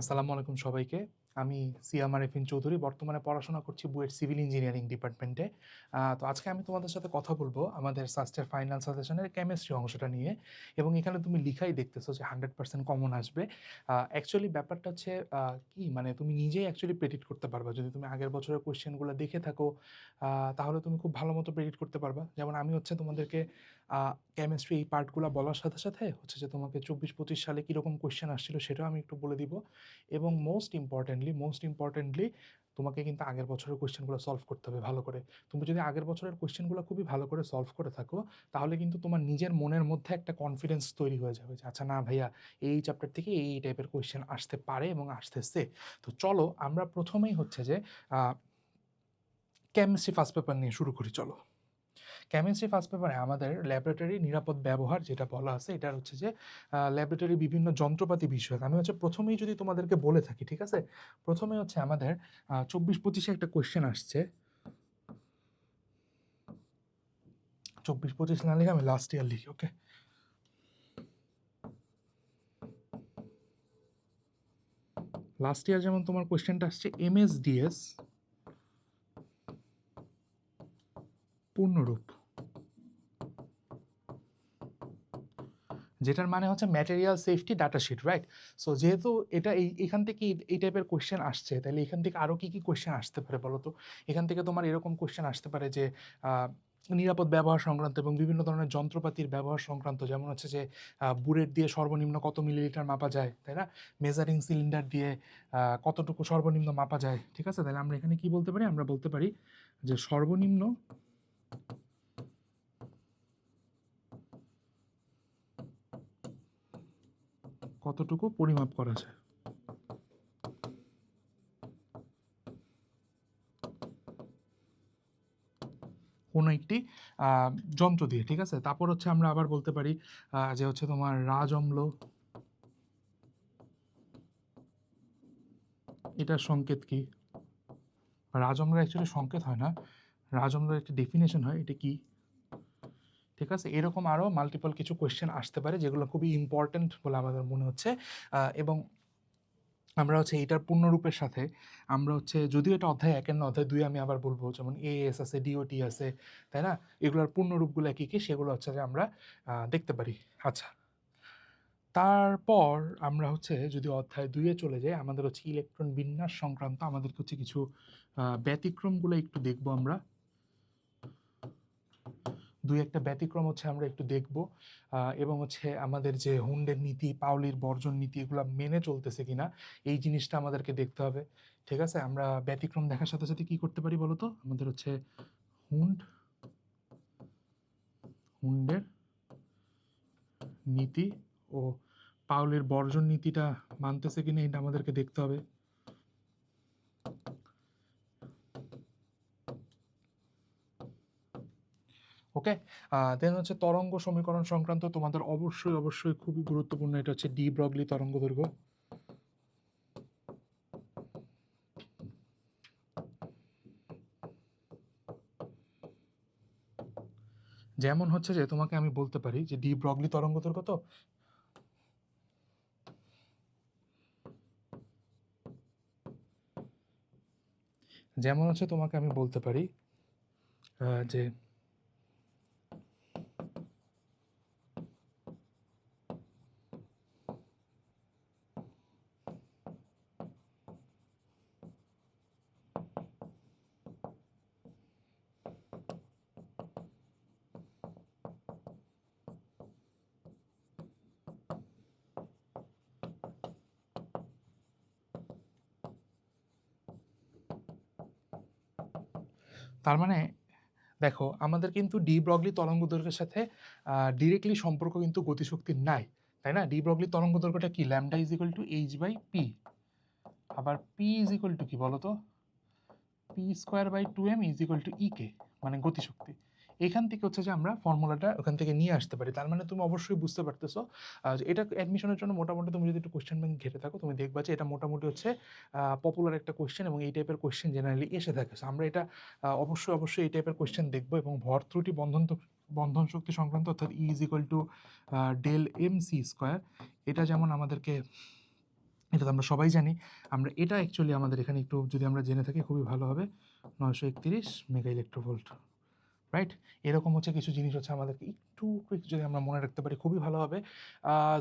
আসসালামু আলাইকুম সবাইকে। আমি সিয়াম আরেফিন চৌধুরী, বর্তমানে পড়াশোনা করছি বুয়েট সিভিল ইঞ্জিনিয়ারিং ডিপার্টমেন্টে। তো আজকে আমি তোমাদের সাথে কথা বলব আমাদের সাস্টের ফাইনাল সাজেশনের কেমিস্ট্রি অংশটা নিয়ে। এবং এখানে তুমি লিখাই দেখতেছো যে হান্ড্রেড পার্সেন্ট কমন আসবে। অ্যাকচুয়ালি ব্যাপারটা হচ্ছে কি? মানে তুমি নিজেই অ্যাকচুয়ালি প্রেডিক্ট করতে পারবা। যদি তুমি আগের বছরের কোয়েশ্চেনগুলো দেখে থাকো তাহলে তুমি খুব ভালো মতো প্রেডিক্ট করতে পারবা। যেমন আমি হচ্ছে তোমাদেরকে কেমিস্ট্রি এই পার্টগুলো বলার সাথে সাথে হচ্ছে যে তোমাকে চব্বিশ পঁচিশ সালে কীরকম কোয়েশ্চেন আসছিল সেটাও আমি একটু বলে দিব। এবং মোস্ট ইম্পর্টেন্টলি মোস্ট ইম্পর্টেন্টলি তোমাকে কিন্তু আগের বছরের কোয়েশ্চেনগুলো সলভ করতে হবে ভালো করে। তুমি যদি আগের বছরের কোয়েশ্চেনগুলো খুবই ভালো করে সলভ করে থাকো, তাহলে কিন্তু তোমার নিজের মনের মধ্যে একটা কনফিডেন্স তৈরি হয়ে যাবে যে আচ্ছা না ভাইয়া, এই চ্যাপ্টার থেকে এই টাইপের কোয়েশ্চেন আসতে পারে এবং আসতে আসতেছে। তো চলো, আমরা প্রথমেই হচ্ছে যে কেমিস্ট্রি ফার্স্ট পেপার নিয়ে শুরু করি, চলো। কেমিস্ট্রি ফার্স্ট পেপারে আমাদের ল্যাবরেটরি নিরাপদ ব্যবহার যেটা বলা আছে এটা হচ্ছে যে ল্যাবরেটরি বিভিন্ন যন্ত্রপাতি বিষয়ক। আমি হচ্ছে প্রথমেই যদি তোমাদেরকে বলে থাকি, ঠিক আছে? প্রথমে হচ্ছে আমাদের চব্বিশ পঁচিশে একটা কোয়েশ্চেন আসছে। চব্বিশ পঁচিশ না লিখে আমি লাস্ট ইয়ার লিখি ওকে লাস্ট ইয়ার যেমন তোমার কোয়েশ্চেনটা আসছে এমএসডিএস পূর্ণরূপ। যেটার মানে হচ্ছে material safety data sheet right so যেহেতু এটা এই, এখান থেকে এই- টাইপের কোয়েশ্চেন আসছে, তাহলে এখান থেকে আরও কী কী কোয়েশ্চেন আসতে পারে বলো তো? এখান থেকে তোমার এরকম কোয়েশ্চেন আসতে পারে যে নিরাপদ ব্যবহার সংক্রান্ত এবং বিভিন্ন ধরনের যন্ত্রপাতির ব্যবহার সংক্রান্ত, যেমন হচ্ছে যে বুলেট দিয়ে সর্বনিম্ন কত মিলিলিটার মাপা যায়, তাই না? মেজারিং সিলিন্ডার দিয়ে কতটুকু সর্বনিম্ন মাপা যায়, ঠিক আছে? তাহলে আমরা এখানে কি বলতে পারি? আমরা বলতে পারি যে সর্বনিম্ন কতটুকু পরিমাপ করা যায়? কোনো একটি যন্ত্র দিয়ে, ঠিক আছে? তারপর হচ্ছে আমরা আবার বলতে পারি যে হচ্ছে তোমার রাজ অম্ল। এটার সংকেত কি? রাজ অম্লের অ্যাকচুয়ালি সংকেত হয় না। রাজ অম্লের একটা ডেফিনেশন হয়, এটা কি? ঠিক আছে? এরকম আরও মাল্টিপল কিছু কোয়েশ্চেন আসতে পারে, যেগুলো খুবই ইম্পর্ট্যান্ট বলে আমাদের মনে হচ্ছে। এবং আমরা হচ্ছে এটার পূর্ণরূপের সাথে, আমরা হচ্ছে যদিও এটা অধ্যায় একের না, অধ্যায় দুই আমি আবার বলব, যেমন এএস আছে ডিওটি আছে, তাই না? এগুলোর পূর্ণরূপগুলো কী কী, সেগুলো হচ্ছে যে আমরা দেখতে পারি। আচ্ছা। তারপর আমরা হচ্ছে যদি অধ্যায় দুইয়ে চলে যাই, আমাদের হচ্ছে ইলেকট্রন বিন্যাস সংক্রান্ত আমাদের হচ্ছে কিছু ব্যতিক্রমগুলো একটু দেখব আমরা। দুই একটা ব্যতিক্রম হচ্ছে আমরা একটু দেখব এবং হচ্ছে আমাদের যে হুন্ডের নীতি পাউলির বর্জন নীতি এগুলো মেনে চলতেছে কিনা, এই জিনিসটা আমাদেরকে দেখতে হবে, ঠিক আছে? আমরা ব্যতিক্রম দেখার সাথে সাথে কি করতে পারি বলো তো আমাদের হচ্ছে হুন্ড, হুন্ডের নীতি ও পাউলের বর্জন নীতিটা মানতেছে কিনা এটা আমাদেরকে দেখতে হবে। ওকে দেন হচ্ছে তরঙ্গ সমীকরণ সংক্রান্ত তোমাদের অবশ্যই অবশ্যই খুবই গুরুত্বপূর্ণ। এটা হচ্ছে ডি ব্রগলি তরঙ্গ দৈর্ঘ্য। যেমন হচ্ছে যে তোমাকে আমি বলতে পারি যে ডি ব্রগলি তরঙ্গ দৈর্ঘ্য তো? যেমন হচ্ছে তোমাকে আমি বলতে পারি যে তার মানে দেখো, আমাদের কিন্তু ডি ব্রগলি তরঙ্গ দৈর্ঘ্যের সাথে ডিরেক্টলি সম্পর্ক কিন্তু গতিশক্তির নাই, তাই না? ডি ব্রগলি তরঙ্গ দৈর্ঘ্যটা কি? Lambda is equal to H by P আবার পি ইজ ইকুয়াল টু কি বলো তো P square by two M is equal to E K মানে গতিশক্তি। এখান থেকে হচ্ছে যে আমরা ফর্মুলাটা ওখান থেকে নিয়ে আসতে পারি। তার মানে তুমি অবশ্যই বুঝতে পারতেছো এটা অ্যাডমিশনের জন্য মোটামুটি তুমি যদি একটু কোয়েশ্চেন ব্যাংক ঘেটে থাকো, তুমি দেখবা যে এটা মোটামুটি হচ্ছে পপুলার একটা কোয়েশ্চেন এবং এই টাইপের কোয়েশ্চেন জেনারেলি এসে থাকে। আমরা এটা অবশ্যই অবশ্যই এই টাইপের কোয়েশ্চেন দেখব এবং ভর ত্রুটি বন্ধন বন্ধন শক্তি সংক্রান্ত অর্থাৎ E is equal to del M C square এটা যেমন আমাদেরকে, এটা তো আমরা সবাই জানি, আমরা, এটা অ্যাকচুয়ালি আমাদের এখানে একটু যদি আমরা জেনে থাকি খুবই ভালো হবে। নয়শো একত্রিশ মেগা ইলেকট্রোভোল্ট। রাইট এরকম হচ্ছে কিছু জিনিস হচ্ছে আমাদেরকে একটু quick যদি আমরা মনে রাখতে পারি খুবই ভালো হবে।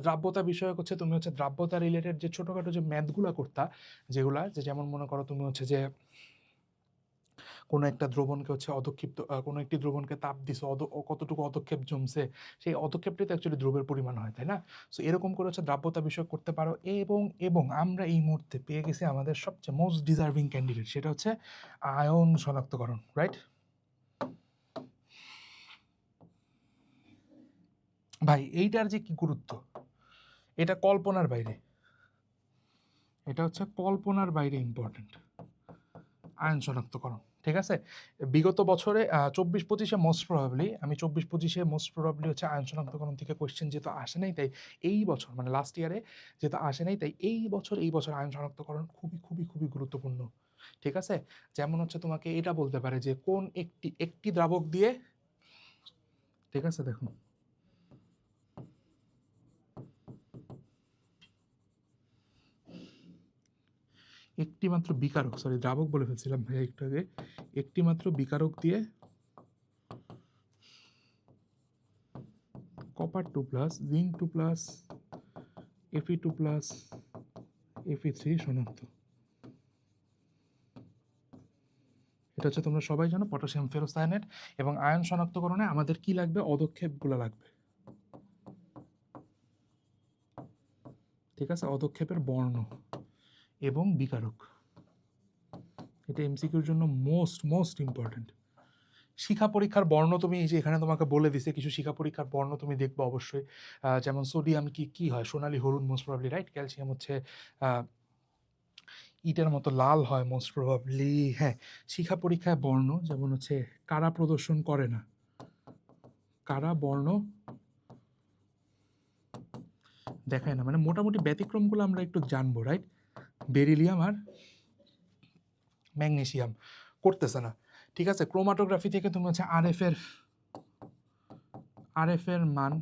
দ্রাব্যতা বিষয়ক হচ্ছে তুমি হচ্ছে দ্রাব্যতা রিলেটেড যে ছোটোখাটো যে ম্যাথগুলো করতা, যেগুলা যে যেমন মনে করো তুমি হচ্ছে যে কোনো একটা দ্রবণকে হচ্ছে অধক্ষিপ্ত কোনো একটি দ্রবণকে তাপ দিছো, অদ কতটুকু অধক্ষেপ জমছে, সেই অধক্ষেপটাই তো অ্যাকচুয়ালি দ্রবের পরিমাণ হয়, তাই না? সো এরকম করে হচ্ছে দ্রাব্যতা বিষয় করতে পারো এবং এবং আমরা এই মুহূর্তে পেয়ে গেছি আমাদের সবচেয়ে মোস্ট ডিজার্ভিং ক্যান্ডিডেট সেটা হচ্ছে আয়ন শনাক্তকরণ রাইট ভাই, এইটার যে কি গুরুত্ব? এটা কল্পনার বাইরে। এটা হচ্ছে কল্পনার বাইরে ইম্পর্টেন্ট আয়ন শনাক্তকরণ, ঠিক আছে? বিগত বছরে চব্বিশ পঁচিশে মোস্ট প্রবাবলি আমি চব্বিশ পঁচিশে মোস্ট প্রবাবলি হচ্ছে আয়ন শনাক্তকরণ থেকে কোয়েশ্চেন যেহেতু আসে নাই, তাই এই বছর মানে লাস্ট ইয়ারে যেহেতু আসে নাই, তাই এই বছর এই বছর আয়ন শনাক্তকরণ খুবই খুবই খুবই গুরুত্বপূর্ণ, ঠিক আছে? যেমন হচ্ছে তোমাকে এটা বলতে পারে যে কোন একটি একটি দ্রাবক দিয়ে, ঠিক আছে, দেখুন। একটি মাত্র বিকারক সরি দ্রাবক বলে ফেলছিলাম ভাইয়া একটু আগে, একটি মাত্র বিকারক দিয়ে copper two plus zinc two plus Fe two plus Fe three শনাক্ত এটা হচ্ছে তোমরা সবাই জানো পটাশিয়াম ফেরোসায়ানেট এবং আয়ন শনাক্তকরণে আমাদের কি লাগবে? অদক্ষেপগুলো লাগবে। ঠিক আছে? অদক্ষেপের বর্ণ। এবং বিকারক। এটা এমসিকিউর জন্য মোস্ট মোস্ট ইম্পর্ট্যান্ট শিখা পরীক্ষার বর্ণ তুমি এই যে এখানে তোমাকে বলে দিছে, কিছু শিখা পরীক্ষার বর্ণ তুমি দেখবে অবশ্যই। যেমন সোডিয়াম কি কি হয়? সোনালী, হলুদ মোস্ট প্রবাবলি রাইট ক্যালসিয়াম হচ্ছে ইটের মতো লাল হয় মোস্ট প্রবাবলি হ্যাঁ। শিখা পরীক্ষায় বর্ণ যেমন হচ্ছে, কারা প্রদর্শন করে না? কারা বর্ণ? দেখায় না। মানে মোটামুটি ব্যতিক্রমগুলো আমরা একটু জানব রাইট বেরিলিয়াম আর ম্যাগনেশিয়াম করতেছে না। ঠিক আছে? ক্রোমাটোগ্রাফি থেকে তুমি হচ্ছে আরএফ এর আরএফ এর মান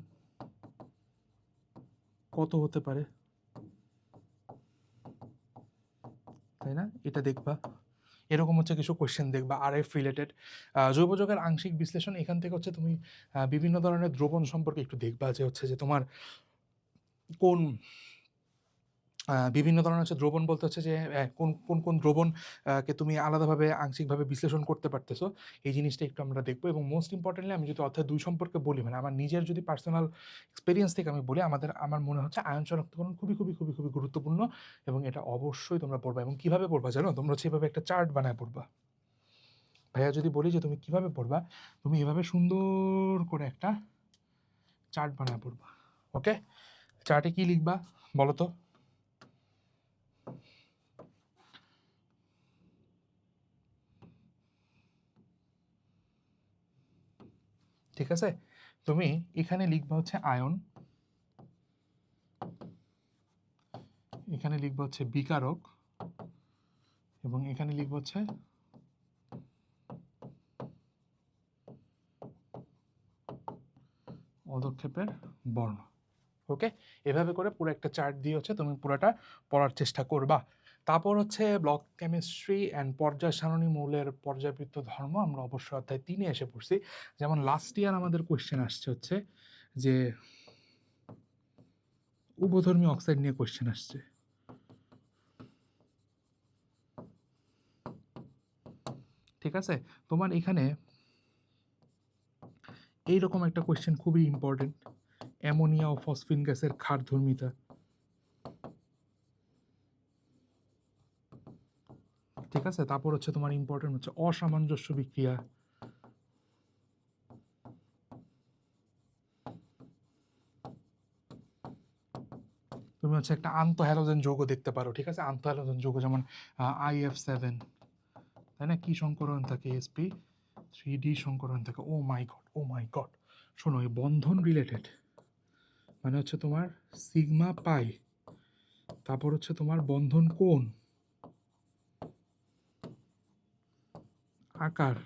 কত হতে পারে? তাই না? এটা দেখবা। এরকম হচ্ছে কিছু কোশ্চেন দেখবা আর এফ রিলেটেড জৈবযোগের আংশিক বিশ্লেষণ, এখান থেকে হচ্ছে তুমি বিভিন্ন ধরনের দ্রবণ সম্পর্কে একটু দেখবা যে হচ্ছে যে তোমার কোন বিভিন্ন ধরনের হচ্ছে দ্রবণ বলতে হচ্ছে যে কোন কোন কোন দ্রবণ কে তুমি আলাদাভাবে আংশিকভাবে বিশ্লেষণ করতে পারতেছো, এই জিনিসটা একটু আমরা দেখব। এবং মোস্ট ইম্পর্টেন্টলি আমি যদি অধ্যায় দুই সম্পর্কে বলি মানে আমার নিজের যদি পার্সোনাল এক্সপিরিয়েন্স থেকে আমি বলি, আমাদের, আমার মনে হচ্ছে আয়ন শনাক্তকরণ খুবই খুবই খুবই খুবই গুরুত্বপূর্ণ এবং এটা অবশ্যই তোমরা পড়বা। এবং কীভাবে পড়বা জানো? তোমরা হচ্ছে এভাবে একটা চার্ট বানায় পড়বা। ভাইয়া যদি বলি যে তুমি কীভাবে পড়বা, তুমি এভাবে সুন্দর করে একটা চার্ট বানায় পড়বা ওকে চার্টে কি লিখবা বলো তো? ঠিক আছে? তুমি এখানে লিখবা হচ্ছে আয়ন। এখানে লিখবা হচ্ছে বিকারক। এবং এখানে লিখবা হচ্ছে পদক্ষেপের বর্ণ। ওকে? এভাবে করে পুরো একটা চার্ট দিয়ে হচ্ছে তুমি পুরোটা পড়ার চেষ্টা করবা। তারপর হচ্ছে ব্লক কেমিস্ট্রি অ্যান্ড পর্যায় সারণী মৌলের পর্যায়বৃত্ত ধর্ম আমরা অবশ্যই অধ্যায় তিনে এসে পড়ছি। যেমন লাস্ট ইয়ার আমাদের কোয়েশ্চেন আসছে হচ্ছে যে উপধর্মী অক্সাইড নিয়ে কোয়েশ্চেন আসছে। ঠিক আছে? তোমার এখানে এইরকম একটা কোয়েশ্চেন খুবই ইম্পর্টেন্ট অ্যামোনিয়া ও ফসফিন গ্যাসের ক্ষারধর্মিতা। ঠিক আছে? তারপর হচ্ছে তোমার ইম্পর্টেন্ট হচ্ছে অসামঞ্জস্য বিক্রিয়া। তুমি হচ্ছে একটা আন্তঃহ্যালোজেন যৌগ দেখতে পারো, ঠিক আছে? আন্তঃহ্যালোজেন যৌগ যেমন আই এফ সেভেন তাই না? কি সংকরণ থাকে এসপি থ্রি ডি সংকরণ থাকে। ও মাই গড ও মাই গড শোনো, এই বন্ধন রিলেটেড মানে হচ্ছে তোমার সিগমা পাই তারপর হচ্ছে তোমার বন্ধন কোণ। আকার।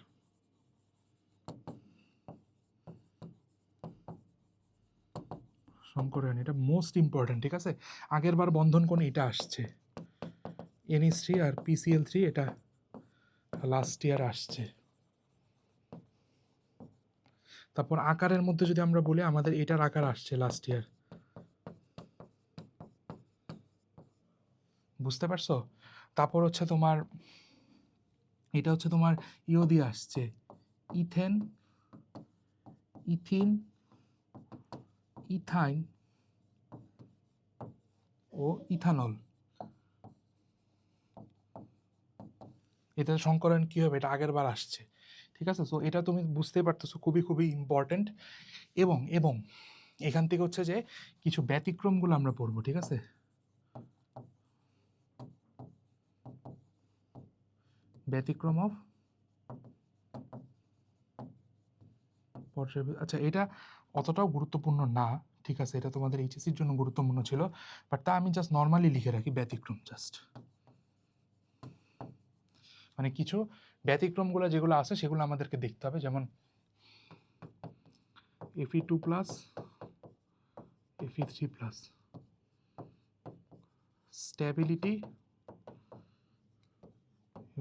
সংকরায়ন এটা মোস্ট ইম্পর্ট্যান্ট ঠিক আছে? আগের বার বন্ধন কোণ এটা আসছে। এনএস থ্রি আর পিসিএল থ্রি এটা লাস্ট ইয়ার আসছে। তারপর আকারের মধ্যে যদি আমরা বলি, আমাদের এটার আকার আসছে লাস্ট ইয়ার বুঝতে পারছ? তারপর হচ্ছে তোমার এটা হচ্ছে তোমার ইও দিয়ে আসছে। ইথেন, ইথিন, ইথাইন ও ইথানল। এটা সংকরণ কী হবে? এটা আগের বার আসছে। ঠিক আছে? সো এটা তুমি বুঝতেই পারতেছো, খুবই খুবই ইম্পর্ট্যান্ট এবং এবং এখান থেকে হচ্ছে যে কিছু ব্যতিক্রমগুলো আমরা পড়ব, ঠিক আছে? ব্যতিক্রম অফ আচ্ছা এটা অতটাও গুরুত্বপূর্ণ না, ঠিক আছে? এটা তোমাদের এইচএসির জন্য গুরুত্বপূর্ণ ছিল বাট তা আমি জাস্ট নর্মালি লিখে রাখি ব্যতিক্রম জাস্ট মানে কিছু ব্যতিক্রমগুলো যেগুলো আছে, সেগুলো আমাদেরকে দেখতে হবে, যেমন Fe two plus Fe three plus stability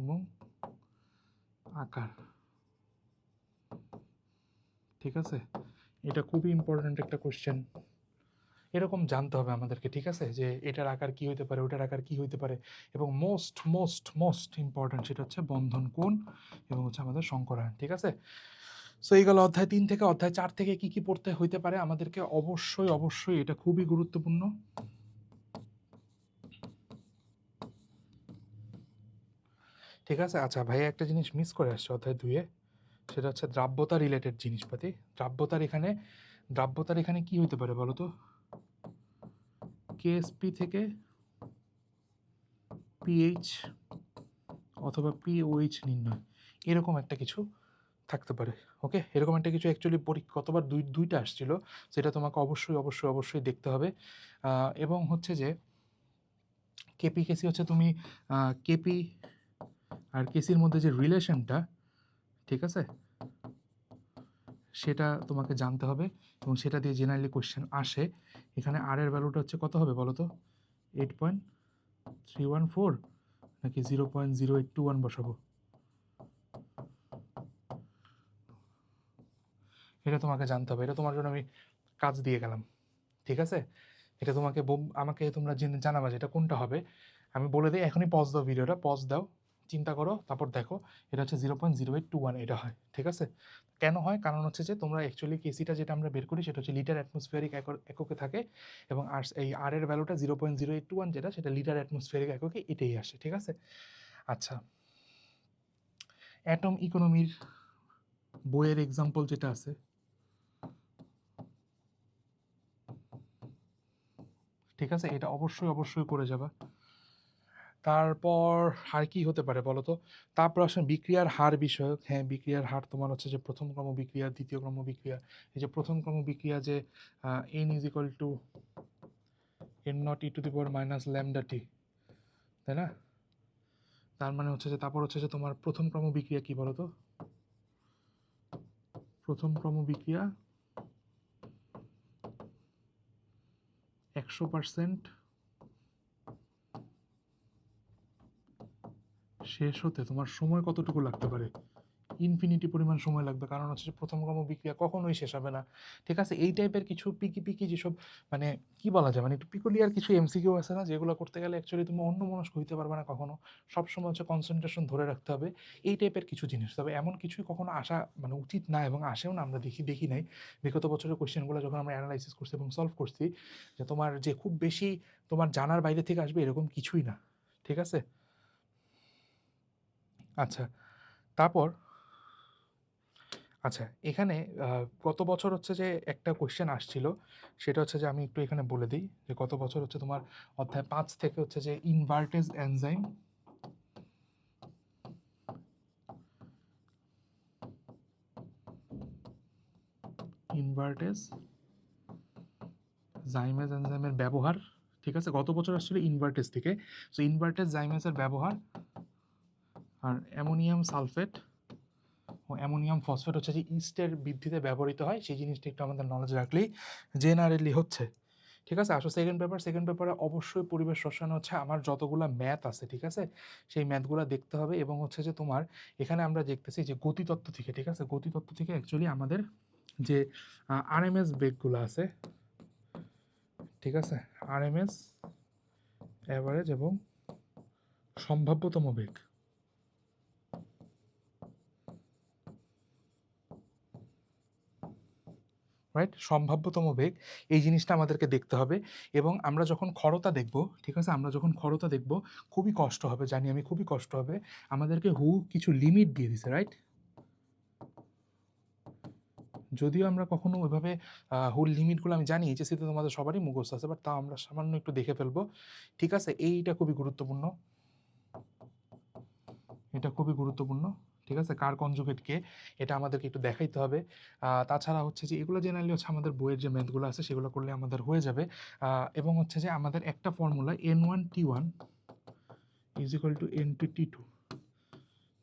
এবং আকার। ঠিক আছে? এটা খুবই ইম্পর্ট্যান্ট একটা কোয়েশ্চেন এরকম জানতে হবে আমাদেরকে, ঠিক আছে? যে এটার আকার কি হইতে পারে, ওটার আকার কি হইতে পারে? এবং মোস্ট মোস্ট মোস্ট ইম্পর্ট্যান্ট সেটা হচ্ছে বন্ধন কোণ এবং হচ্ছে আমাদের সংকরায়ন ঠিক আছে? সো এই গেল অধ্যায় তিন থেকে, অধ্যায় চার থেকে কি কি পড়তে হইতে পারে আমাদেরকে? অবশ্যই অবশ্যই এটা খুবই গুরুত্বপূর্ণ। ঠিক আছে? আচ্ছা ভাই একটা জিনিস মিস করে আসছে অধ্যায় দুয়ে সেটা হচ্ছে দ্রাব্যতা রিলেটেড জিনিসপাতি। দ্রাব্যতার এখানে দ্রাব্যতার এখানে কি হইতে পারে বলো তো কেএসপি থেকে পিএইচ অথবা পিওএইচ নির্ণয়। এরকম একটা কিছু থাকতে পারে ওকে এরকম একটা কিছু অ্যাকচুয়ালি কতবার দুই, দুইটা আসছিল, সেটা তোমাকে অবশ্যই অবশ্যই অবশ্যই দেখতে হবে। এবং হচ্ছে যে কেপি কেসি হচ্ছে তুমি কেপি আর কেসির মধ্যে যে রিলেশনটা ঠিক আছে? সেটা তোমাকে জানতে হবে এবং সেটা দিয়ে জেনারেলি কোয়েশ্চেন আসে। এখানে আর এর ভ্যালুটা হচ্ছে কত হবে বলো তো? Eight point three one four নাকি zero point zero eight two one বসাবো? এটা তোমাকে জানতে হবে। এটা তোমার জন্য আমি কাজ দিয়ে গেলাম, ঠিক আছে? এটা তোমাকে আমাকে তোমরা জেনে জানাবা যে এটা কোনটা হবে। আমি বলে দিই, এখনই পজ দাও ভিডিওটা পজ দাও। চিন্তা করো, তারপর দেখো, এটা হচ্ছে zero point zero eight two one এটা হয়, ঠিক আছে? কেন হয়? কারণ হচ্ছে যে, তোমরা অ্যাকচুয়ালি কেসিটা যেটা আমরা বের করি, সেটা হচ্ছে লিটার অ্যাটমসফিয়ারিক এককে থাকে এবং আর এই আর এর ভ্যালুটা zero point zero eight one যেটা, সেটা লিটার অ্যাটমসফিয়ারিক এককে এটাই আসে, ঠিক আছে? আচ্ছা অ্যাটম ইকোনমির বইয়ের এক্সাম্পল যেটা আছে, ঠিক আছে? এটা অবশ্যই অবশ্যই করে যাবা। তারপর আর কি হতে পারে বলো তো তারপর আসলে বিক্রিয়ার হার বিষয়ক। হ্যাঁ বিক্রিয়ার হার তোমার হচ্ছে যে প্রথম ক্রম বিক্রিয়া, দ্বিতীয় ক্রম বিক্রিয়া। এই যে প্রথম ক্রম বিক্রিয়া যে N is equal to N naught e to the power minus lambda t তাই না? তার মানে হচ্ছে যে, তারপর হচ্ছে যে তোমার প্রথম ক্রম বিক্রিয়া কি বলো তো প্রথম ক্রম বিক্রিয়া একশো পার্সেন্ট শেষ হতে তোমার সময় কতটুকু লাগতে পারে? ইনফিনিটি পরিমাণ সময় লাগবে। কারণ হচ্ছে যে প্রথম ক্রম বিক্রিয়া কখনোই শেষ হবে না। ঠিক আছে? এই টাইপের কিছু পিকি পিকি যেসব মানে কি বলা যায়? মানে একটু পিকুলিয়ার কিছু এমসিকিউ আছে না? যেগুলো করতে গেলে অ্যাকচুয়ালি তুমি অন্য মনস্ক হইতে পারবে না কখনো। সবসময় হচ্ছে কনসেন্ট্রেশন ধরে রাখতে হবে। এই টাইপের কিছু জিনিস। তবে এমন কিছুই কখনো আসা মানে উচিত না এবং আসেও না। আমরা দেখি দেখি নাই। বিগত বছরের কোয়েশ্চেনগুলো যখন আমরা অ্যানালাইসিস করছি এবং সলভ করছি যে তোমার যে খুব বেশি তোমার জানার বাইরে থেকে আসবে এরকম কিছুই না। ঠিক আছে? আচ্ছা তারপর? আচ্ছা এখানে গত বছর হচ্ছে যে একটা কোশ্চেন আসছিল, সেটা হচ্ছে যে আমি একটু এখানে বলে দিই যে গত বছর হচ্ছে তোমার অধ্যায় পাঁচ থেকে হচ্ছে যে ইনভার্টেজ এনজাইম ইনভার্টেজ জাইমেজ এনজাইমের ব্যবহার, ঠিক আছে? গত বছর আসছিল ইনভার্টেজ থেকে। সো ইনভার্টেজ জাইমেজের ব্যবহার আর অ্যামোনিয়াম সালফেট ও অ্যামোনিয়াম ফসফেট হচ্ছে যে ইস্টের বৃদ্ধিতে ব্যবহৃত হয়, সেই জিনিসটা একটু আমাদের নলেজ রাখলেই জেনারেলি হচ্ছে। ঠিক আছে? আসো সেকেন্ড পেপার সেকেন্ড পেপারে অবশ্যই পরিবেশ রসায়ন হচ্ছে আমার যতগুলা ম্যাথ আছে, ঠিক আছে? সেই ম্যাথগুলো দেখতে হবে এবং হচ্ছে যে তোমার এখানে আমরা দেখতেছি যে গতিতত্ত্ব থেকে, ঠিক আছে? গতিতত্ত্ব থেকে অ্যাকচুয়ালি আমাদের যে আরএমএস বেগগুলো আছে, ঠিক আছে? আরএমএস অ্যাভারেজ এবং সম্ভাব্যতম বেগ। রাইট সম্ভাব্যতম বেগ, এই জিনিসটা আমাদেরকে দেখতে হবে। এবং আমরা যখন খরতা দেখব, ঠিক আছে? আমরা যখন খরতা দেখব, খুবই কষ্ট হবে, জানি আমি খুবই কষ্ট হবে। আমাদেরকে হু কিছু লিমিট দিয়ে দিছে রাইট যদিও আমরা কখনো ওইভাবে হুল লিমিটগুলো আমি জানি যে এইচএসিতে তোমাদের সবারই মুখস্থ আছে বাট তাও আমরা সামান্য একটু দেখে ফেলব। ঠিক আছে? এইটা খুবই গুরুত্বপূর্ণ। এটা খুবই গুরুত্বপূর্ণ। ঠিক আছে? কার কনজুগেটকে এটা আমাদেরকে একটু দেখাইতে হবে। তাছাড়া হচ্ছে যে, এগুলো জেনারেলি হচ্ছে আমাদের বইয়ের যে ম্যাথগুলো আছে, সেগুলো করলে আমাদের হয়ে যাবে। এবং হচ্ছে যে, আমাদের একটা formula N one t one is to N two t two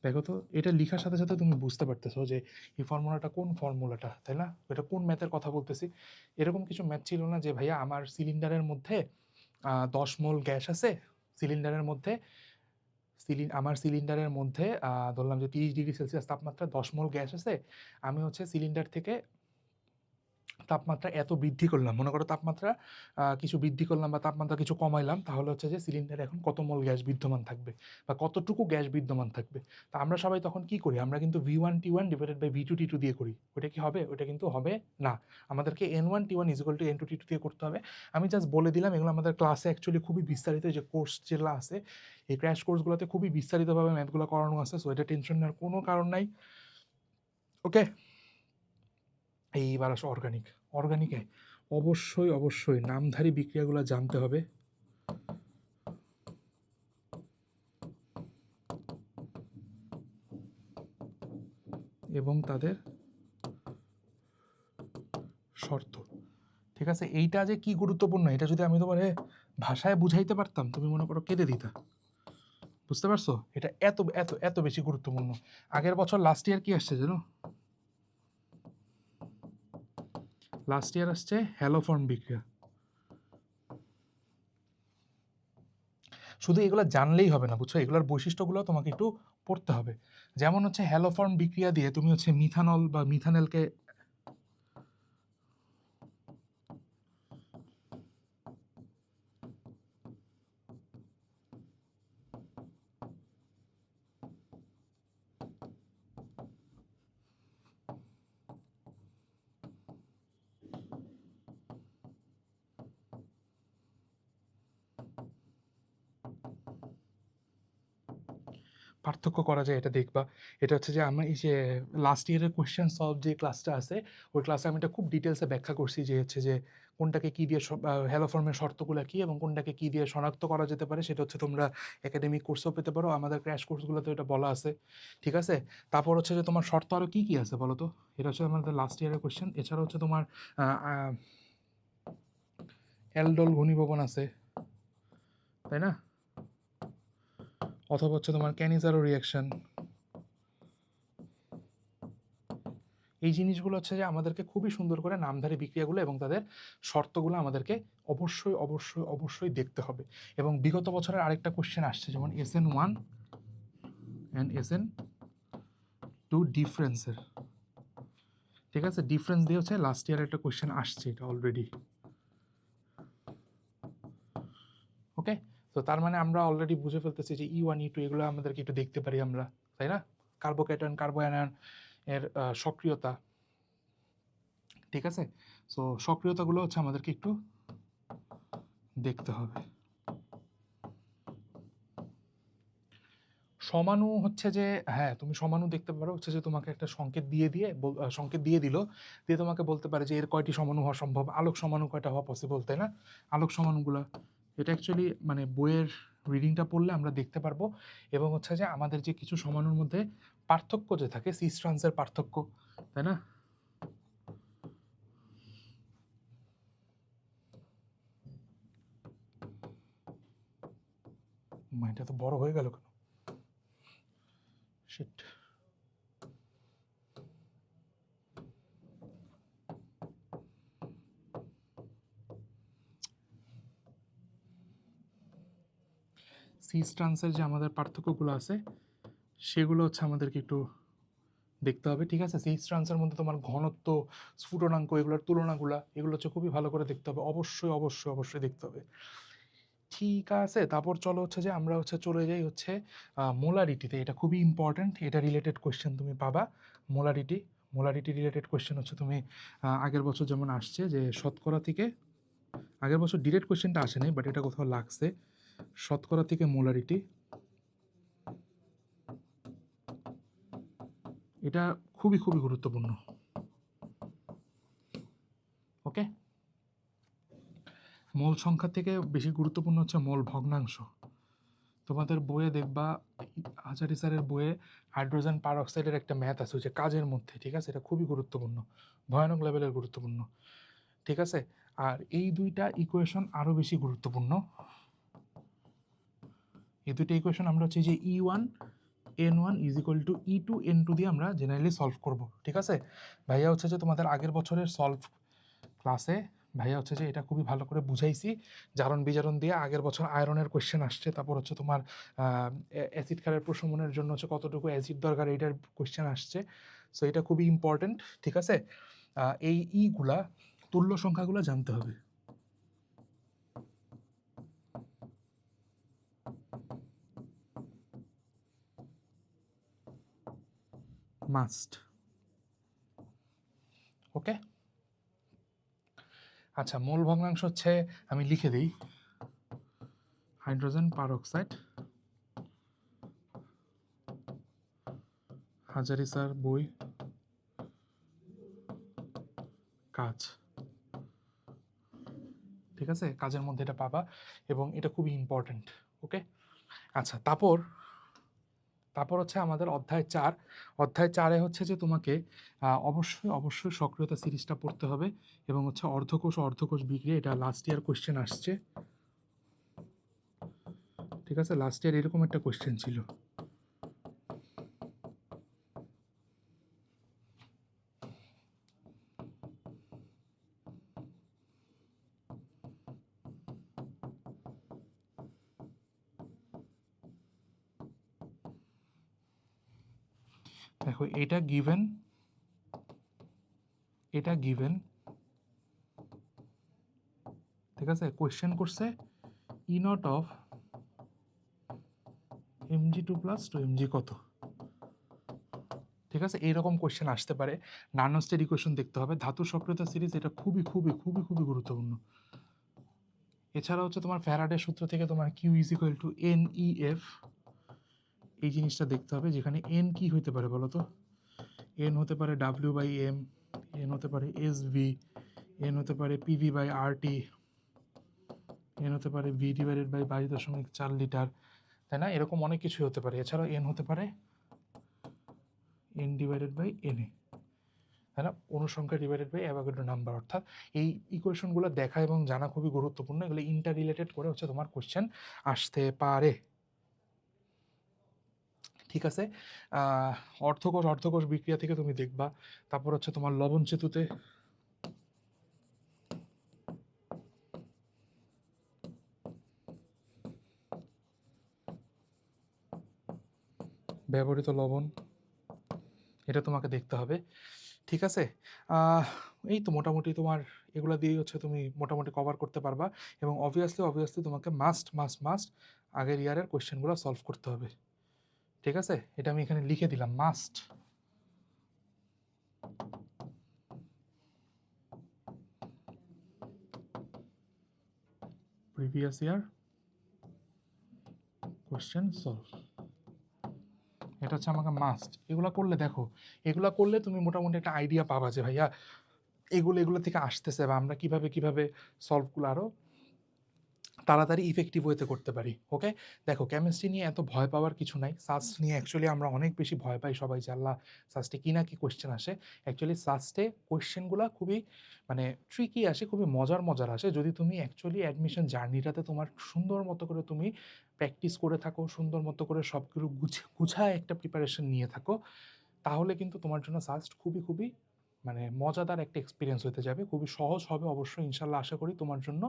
দেখো তো, এটা লেখার সাথে সাথে তুমি বুঝতে পারতেছো যে, এই ফর্মুলাটা কোন ফর্মুলাটা তাই না? এটা কোন ম্যাথের কথা বলতেছি? এরকম কিছু ম্যাথ ছিল না যে, ভাইয়া, আমার সিলিন্ডারের মধ্যে দশ মোল গ্যাস আছে সিলিন্ডারের মধ্যে আমার সিলিন্ডারের মধ্যে ধরলাম যে তিরিশ ডিগ্রি সেলসিয়াস তাপমাত্রা দশমল গ্যাস আছে, আমি হচ্ছে সিলিন্ডার থেকে তাপমাত্রা এত বৃদ্ধি করলাম। মনে করো তাপমাত্রা কিছু বৃদ্ধি করলাম বা তাপমাত্রা কিছু কমাইলাম, তাহলে হচ্ছে যে সিলিন্ডারে এখন কত মোল গ্যাস বিদ্যমান থাকবে বা কতটুকু গ্যাস বিদ্যমান থাকবে। তা আমরা সবাই তখন কি করি? আমরা কিন্তু V one t one divided by V two t two দিয়ে করি। ওটা কি হবে? ওটা কিন্তু হবে না। আমাদেরকে N one t one is equal to N two t two দিয়ে করতে হবে। আমি জাস্ট বলে দিলাম, এগুলো আমাদের ক্লাসে অ্যাকচুয়ালি খুবই বিস্তারিত যে কোর্স যেগুলো আছে, এই ক্র্যাশ কোর্সগুলোতে খুবই বিস্তারিতভাবে ম্যাথগুলো করানো আছে সো এটা টেনশন নেওয়ার কোনো কারণ নাই। ওকে এইবার আসো অর্গানিক অর্গানিকে অবশ্যই অবশ্যই নামধারী বিক্রিয়াগুলো জানতে হবে। এবং তাদের শর্ত। ঠিক আছে? এইটা যে কি গুরুত্বপূর্ণ, এটা যদি আমি তোমার ভাষায় বুঝাইতে পারতাম, তুমি মনে করো কেঁদে দিতা। বুঝতে পারছ? এটা এত এত এত বেশি গুরুত্বপূর্ণ। আগের বছর লাস্ট ইয়ার কি আসছে জানো? লাস্ট ইয়ার আসছে হ্যালোফর্ম বিক্রিয়া। শুধু এগুলো জানলেই হবে না, বুঝছ? এগুলোর বৈশিষ্ট্যগুলো তোমাকে একটু পড়তে হবে। যেমন হচ্ছে হ্যালোফর্ম বিক্রিয়া দিয়ে তুমি হচ্ছে মিথানল বা মিথানেলকে পার্থক্য করা যায়, এটা দেখবা। এটা হচ্ছে যে আমরা এই যে লাস্ট ইয়ারের কোয়েশ্চেন সলভ যে ক্লাসটা আছে, ওই ক্লাসে আমি এটা খুব ডিটেলসে ব্যাখ্যা করছি যে হচ্ছে যে কোনটাকে কী দিয়ে হ্যালো ফর্মের শর্তগুলো কী এবং কোনটাকে কী দিয়ে শনাক্ত করা যেতে পারে, সেটা হচ্ছে তোমরা একাডেমিক কোর্সও পেতে পারো, আমাদের ক্র্যাশ কোর্সগুলোতে এটা বলা আছে। ঠিক আছে? তারপর হচ্ছে যে তোমার শর্ত আরও কী কী আছে বলো তো এটা হচ্ছে আমাদের লাস্ট ইয়ারের কোয়েশ্চেন এছাড়া হচ্ছে তোমার অ্যালডোল ঘনীভবন আছে, তাই না? অথবা হচ্ছে তোমার ক্যানিজারো রিয়াকশন এই জিনিসগুলো হচ্ছে যে আমাদেরকে খুবই সুন্দর করে নামধারী বিক্রিয়াগুলো এবং তাদের শর্তগুলো আমাদেরকে অবশ্যই অবশ্যই অবশ্যই দেখতে হবে। এবং বিগত বছরের আরেকটা কোশ্চেন আসছে, যেমন S N one and S N two ডিফারেন্সের ঠিক আছে? ডিফারেন্স দিয়ে হচ্ছে লাস্ট ইয়ার একটা কোশ্চেন আসছে এটা অলরেডি ওকে তো তার মানে আমরা অলরেডি বুঝে ফেলতেছি যে ই ওয়ান ই টু এগুলো আমাদেরকে একটু দেখতে পারি আমরা, তাই না? কার্বোক্যাটন কার্বোয়ানায়ন এর সক্রিয়তা। ঠিক আছে? সো সক্রিয়তাগুলো হচ্ছে আমাদেরকে একটু দেখতে হবে। সমানু হচ্ছে যে হ্যাঁ তুমি সমানু দেখতে পারো, হচ্ছে যে তোমাকে একটা সংকেত দিয়ে দিয়ে সংকেত দিয়ে দিল, দিয়ে তোমাকে বলতে পারে যে এর কয়টি সমানু হওয়া সম্ভব? আলোক সমানু কয়টা হওয়া পসিবল তাই না? আলোক সমাণুগুলো এটা অ্যাকচুয়ালি মানে বইয়ের রিডিংটা পড়লে আমরা দেখতে পারব এবং হচ্ছে যে আমাদের যে কিছু সমাণুর মধ্যে পার্থক্য যে থাকে সিস ট্রান্সের পার্থক্য তাই না? মা, এটা তো বড় হয়ে গেল কেন? শিট সিস্টান্সের যে আমাদের পার্থক্যগুলো আছে, সেগুলো হচ্ছে আমাদেরকে একটু দেখতে হবে, ঠিক আছে? সিস্টান্সের মধ্যে তোমার ঘনত্ব, স্ফুটনাঙ্ক, এগুলোর তুলনাগুলা, এগুলো হচ্ছে খুবই ভালো করে দেখতে হবে, অবশ্যই অবশ্যই অবশ্যই দেখতে হবে। ঠিক আছে, তারপর চলো হচ্ছে যে আমরা হচ্ছে চলে যাই হচ্ছে মোলারিটিতে, এটা খুবই ইম্পর্ট্যান্ট এটা রিলেটেড কোয়েশ্চেন তুমি পাবা, মোলারিটি মোলারিটি রিলেটেড কোয়েশ্চেন হচ্ছে তুমি আগের বছর যেমন আসছে যে শতকরা থেকে, আগের বছর ডিরেক্ট কোয়েশ্চেনটা আসেনি বাট এটা কোথাও লাগছে। শতকরা থেকে মোলারিটি এটা খুবই খুবই গুরুত্বপূর্ণ। ওকে? মোল সংখ্যা থেকে বেশি গুরুত্বপূর্ণ হচ্ছে মোল ভগ্নাংশ। তোমাদের বইয়ে দেখবা হাজারি স্যারের বইয়ে হাইড্রোজেন পারঅক্সাইডের একটা ম্যাথ আছে যে কাজের মধ্যে, ঠিক আছে? এটা খুবই গুরুত্বপূর্ণ, ভয়ানক লেভেলের গুরুত্বপূর্ণ, ঠিক আছে? আর এই দুইটা ইকুয়েশন আরও বেশি গুরুত্বপূর্ণ। এই দুইটা ইকুয়েশন আমরা হচ্ছে যে E one N one is equal to E two N two দিয়ে আমরা জেনারেলি সলভ করব, ঠিক আছে? ভাইয়া হচ্ছে যে তোমাদের আগের বছরের সলভ ক্লাসে ভাইয়া হচ্ছে যে এটা খুবই ভালো করে বুঝাইছি, জারণ বিজারণ দিয়ে আগের বছর আয়রনের কোয়েশ্চেন আসছে, তারপর হচ্ছে তোমার অ্যাসিড ক্ষারের প্রশমনের জন্য হচ্ছে কতটুকু অ্যাসিড দরকার এটার কোয়েশ্চেন আসছে। সো এটা খুবই ইম্পর্ট্যান্ট ঠিক আছে? এই ইগুলা তুল্য সংখ্যাগুলো জানতে হবে। মাস্ট। ওকে? আচ্ছা মূল ভগ্নাংশ হচ্ছে, আমি লিখে দিই। হাইড্রোজেন পারঅক্সাইড হাজারি স্যার, বই। কাজ। ঠিক আছে? কাজের মধ্যে এটা পাবা এবং এটা খুবই ইম্পর্ট্যান্ট ওকে? আচ্ছা তারপর তারপর হচ্ছে আমাদের অধ্যায় চার। অধ্যায় চারে হচ্ছে যে তোমাকে অবশ্যই অবশ্যই সক্রিয়তা সিরিজটা পড়তে হবে এবং হচ্ছে অর্ধকোষ অর্ধকোষ বিক্রিয়া, এটা লাস্ট ইয়ার কোয়েশ্চেন আসছে। ঠিক আছে? লাস্ট ইয়ার এরকম একটা কোয়েশ্চেন ছিল। এটা গিভেন এটা গিভেন ঠিক আছে? কোয়েশ্চেন করছে E naught of MG two plus two MG কত? ঠিক আছে? এইরকম কোয়েশ্চেন আসতে পারে। নানো স্টেট ইকুয়েশন দেখতে হবে। ধাতু সক্রিয়তা সিরিজ এটা খুবই খুবই খুবই খুবই গুরুত্বপূর্ণ। এছাড়া হচ্ছে তোমার ফ্যারাডের সূত্র থেকে তোমার Q is equal to N E F এই জিনিসটা দেখতে হবে, যেখানে এন কি হতে পারে বলো তো? এন হতে পারে ডাব্লিউ বাই এম এন হতে পারে এস ভি এন হতে পারে PV by R T N হতে পারে ভি ডিভাইডেড বাই বাইশ দশমিক চার লিটার, তাই না? এরকম অনেক কিছু হতে পারে। এছাড়াও এন হতে পারে N divided by N A তাই না? অনুসংখ্যা ডিভাইডেড বাই অ্যাভাগেড্রো নাম্বার অর্থাৎ এই ইকুয়েশনগুলো দেখা এবং জানা খুবই গুরুত্বপূর্ণ। এগুলো ইন্টার রিলেটেড করে হচ্ছে তোমার কোশ্চেন আসতে পারে। ঠিক আছে? অর্থকোষ অর্থকোষ বিক্রিয়া থেকে তুমি দেখবা। তারপর হচ্ছে তোমার লবণ সেতুতে ব্যবহৃত লবণ, এটা তোমাকে দেখতে হবে। ঠিক আছে? এই তো মোটামুটি তোমার এগুলা দিয়ে হচ্ছে তুমি মোটামুটি কভার করতে পারবা। এবং অবভিয়াসলি অবভিয়াসলি তোমাকে মাস্ট মাস্ট মাস্ট আগের ইয়ারের কোয়েশ্চেনগুলো সলভ করতে হবে। ঠিক আছে? এটা আমি এখানে লিখে দিলাম must previous year question solve এটা হচ্ছে আমাকে মাস্ট এগুলো করলে দেখো, এগুলো করলে তুমি মোটামুটি একটা আইডিয়া পাবা যে ভাইয়া, এগুলো এগুলো থেকে আসতেছে বা আমরা কীভাবে কীভাবে সলভগুলো আরও তাড়াতাড়ি ইফেক্টিভ ওয়েতে করতে পারি ওকে দেখো কেমিস্ট্রি নিয়ে এত ভয় পাওয়ার কিছু নাই। সাস নিয়ে অ্যাকচুয়ালি আমরা অনেক বেশি ভয় পাই সবাই যে আল্লাহ সাস্টে কি না কি কোয়েশ্চেন আসে? অ্যাকচুয়ালি সাস্টে কোয়েশ্চেনগুলো খুবই মানে ট্রিকি আসে খুবই মজার মজার আসে। যদি তুমি অ্যাকচুয়ালি অ্যাডমিশন জার্নিটাতে তোমার সুন্দর মতো করে তুমি প্র্যাকটিস করে থাকো সুন্দর মতো করে সব কিছু গুছ- গুছায় একটা প্রিপারেশন নিয়ে থাকো তাহলে কিন্তু তোমার জন্য সাস্ট খুবই খুবই মানে মজাদার একটা এক্সপিরিয়েন্স হতে যাবে। খুবই সহজ হবে অবশ্যই ইনশাল্লাহ আশা করি তোমার জন্য।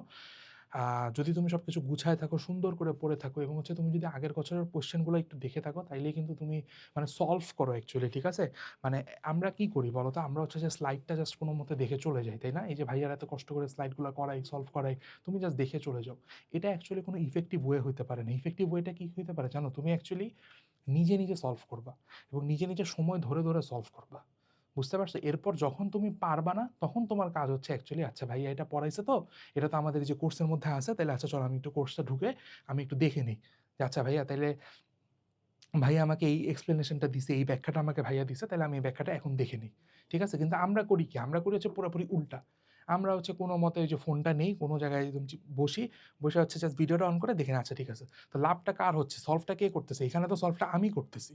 যদি তুমি সব কিছু গুছায় থাকো, সুন্দর করে পড়ে থাকো এবং হচ্ছে তুমি যদি আগের বছরের কোয়েশ্চেনগুলো একটু দেখে থাকো তাইলে কিন্তু তুমি মানে সলভ করো অ্যাকচুয়ালি ঠিক আছে? মানে আমরা কি করি বলো তো আমরা হচ্ছে যে স্লাইডটা জাস্ট কোনো মতে দেখে চলে যাই, তাই না? এই যে ভাইয়ারা এত কষ্ট করে স্লাইডগুলো করাই সলভ করাই তুমি জাস্ট দেখে চলে যাও। এটা অ্যাকচুয়ালি কোনো ইফেক্টিভ ওয়ে হতে পারে না। ইফেক্টিভ ওয়েটা কি হতে পারে জানো? তুমি অ্যাকচুয়ালি নিজে নিজে সলভ করবা এবং নিজে নিজে সময় ধরে ধরে সলভ করবা। বুঝতে পারছ? এরপর যখন তুমি পারবা না, তখন তোমার কাজ হচ্ছে অ্যাকচুয়ালি আচ্ছা ভাইয়া এটা পড়াইছে তো, এটা তো আমাদের যে কোর্সের মধ্যে আছে তাহলে আচ্ছা চলো আমি একটু কোর্সটা ঢুকে আমি একটু দেখে নিই। যে আচ্ছা ভাইয়া তাহলে ভাইয়া আমাকে এই এক্সপ্লেনেশনটা দিছে, এই ব্যাখ্যাটা আমাকে ভাইয়া দিছে তাহলে আমি এই ব্যাখ্যাটা এখন দেখে নিই। ঠিক আছে? কিন্তু আমরা করি কি? আমরা করি হচ্ছে পুরোপুরি উল্টা। আমরা হচ্ছে কোনো মতে ওই যে ফোনটা নেই, কোনো জায়গায় বসি, বসে হচ্ছে জাস্ট ভিডিওটা অন করে দেখে আচ্ছা ঠিক আছে। তো লাভটা কার হচ্ছে? সলভটা কে করতেছে? এখানে তো সলভটা আমি করতেছি,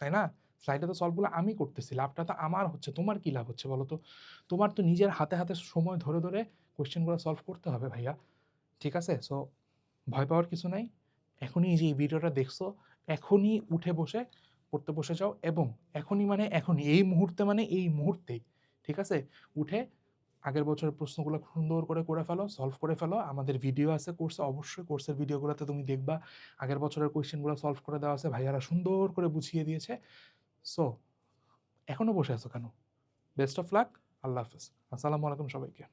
তাই না? স্লাইডে তো সলভগুলো আমি করতেছি, লাভটা তো আমার হচ্ছে, তোমার কি লাভ হচ্ছে বলো তো? তোমার তো নিজের হাতে হাতে সময় ধরে ধরে কোয়েশ্চেনগুলো সলভ করতে হবে ভাইয়া, ঠিক আছে? সো ভয় পাওয়ার কিছু নাই। এখনই যে এই ভিডিওটা দেখছ, এখনই উঠে বসে, পড়তে বসে যাও এবং এখনই মানে এখনই, এই মুহূর্তে মানে এই মুহূর্তেই, ঠিক আছে? উঠে আগের বছরের প্রশ্নগুলো সুন্দর করে করে ফেলো সলভ করে ফেলো। আমাদের ভিডিও আছে কোর্সে অবশ্যই কোর্সের ভিডিওগুলোতে তুমি দেখবা। আগের বছরের কোয়েশ্চেনগুলো সলভ করে দেওয়া আছে, ভাইয়ারা সুন্দর করে বুঝিয়ে দিয়েছে। সো এখনও বসে আছো কেন? বেস্ট অফ লাক আল্লাহ হাফিজ। আসসালামু আলাইকুম সবাইকে।